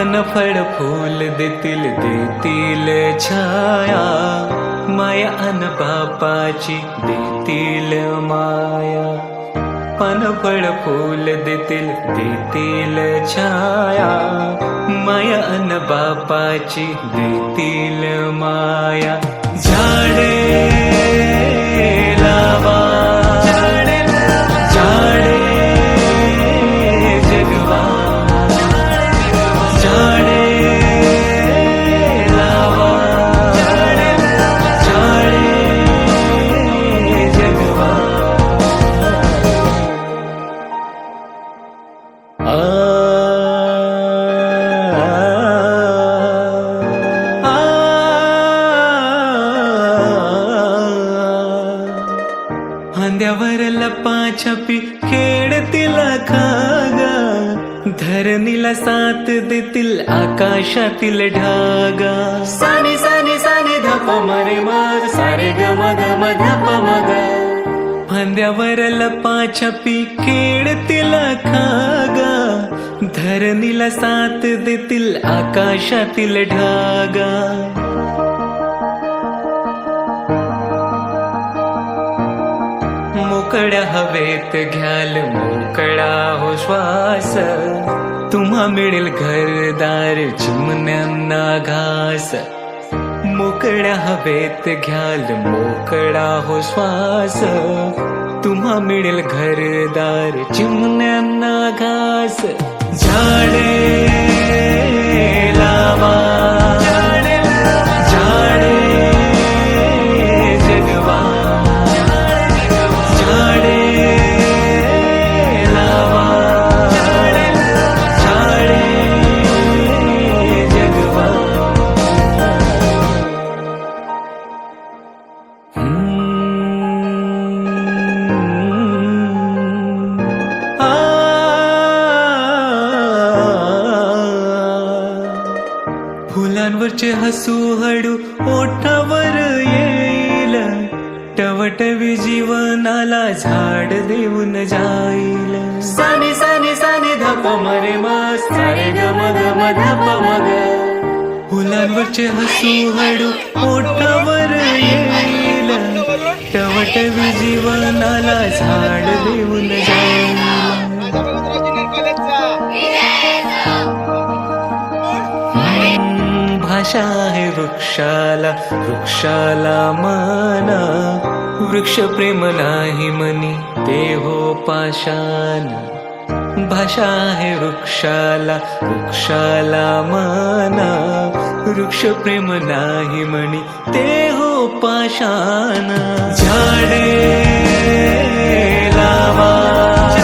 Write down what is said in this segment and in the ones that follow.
फळ फूल देतील देतील छाया. माया अन बापाची देतील माया. पण फळ फूल देतील देतील छाया. माया अन बापाची देतील माया. झाडे लावा. खांद्यावर लपाछपी खेळतील खागा. धरणीला साथ देतील आकाशातील ढागा. साने साने साने धप मरे मग सारे ग मग धप मग. फांद्यावर लपाछपी खेळतील खागा. धरणीला साथ देतील आकाशातील ढागा. मोकळ्या हवेत घ्याल मोकळा हो श्वास. तुम्हा मिळेल घरदार चिमण्यांना घास. मोकळ्या हवेत घ्याल मोकळा हो श्वास. तुम्हा मिळेल घरदार चिमण्यांना घास. झाडे तुझे हसू हळू ओठावर येईल. टवटवी जीवनाला झाड देऊन जाईल. साने साने साने धप मरे मग मग धप मग फुलांवरचे हसू हळू ओठावर येईल. टवटवी जीवनाला झाड देऊन जाईल. आशा आहे वृक्षाला वृक्षाला माना. वृक्ष प्रेम नाही मनी ते हो पाशान भाषा आहे वृक्षाला वृक्षाला माना. वृक्ष प्रेम नाही मनी ते हो पाषाण. झाडे लावा.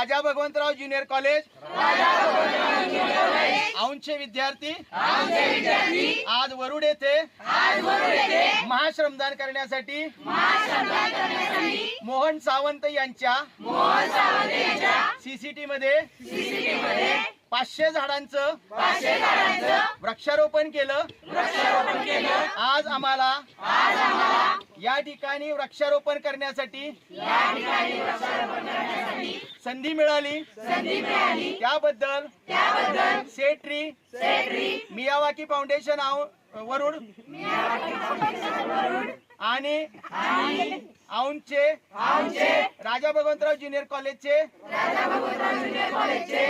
Raja Bhagwantrao junior college. औंधचे विद्यार्थी. आज वरुड येथे. महाश्रमदान करण्यासाठी. मोहन सावंत यांच्या. सीसीटी मध्ये पाचशे झाडांचं वृक्षारोपण केलं. आज आम्हाला या ठिकाणी वृक्षारोपण करण्यासाठी संधी मिळाली. त्याबद्दल सेट्री मियावाकी फाउंडेशन वरुड आणि औंधचे राजा भगवंतराव ज्युनियर कॉलेजचे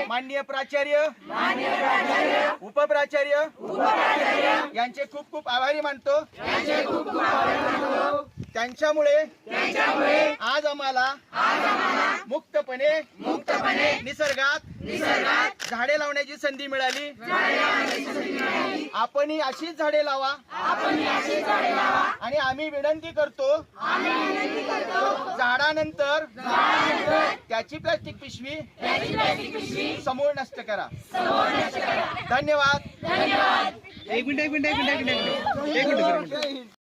माननीय प्राचार्य उपप्राचार्य यांचे खूप खूप आभारी मानतो. त्यांच्यामुळे आज आम्हाला मुक्तपणे निसर्गात झाडे लावण्याची संधी मिळाली. आपणही अशीच झाडे लावा. आणि आम्ही विनंती करतो झाडानंतर त्याची प्लास्टिक पिशवी समूळ नष्ट करा. धन्यवाद. एक मिनिट एक मिनिट एक मिनिट एक मिनिट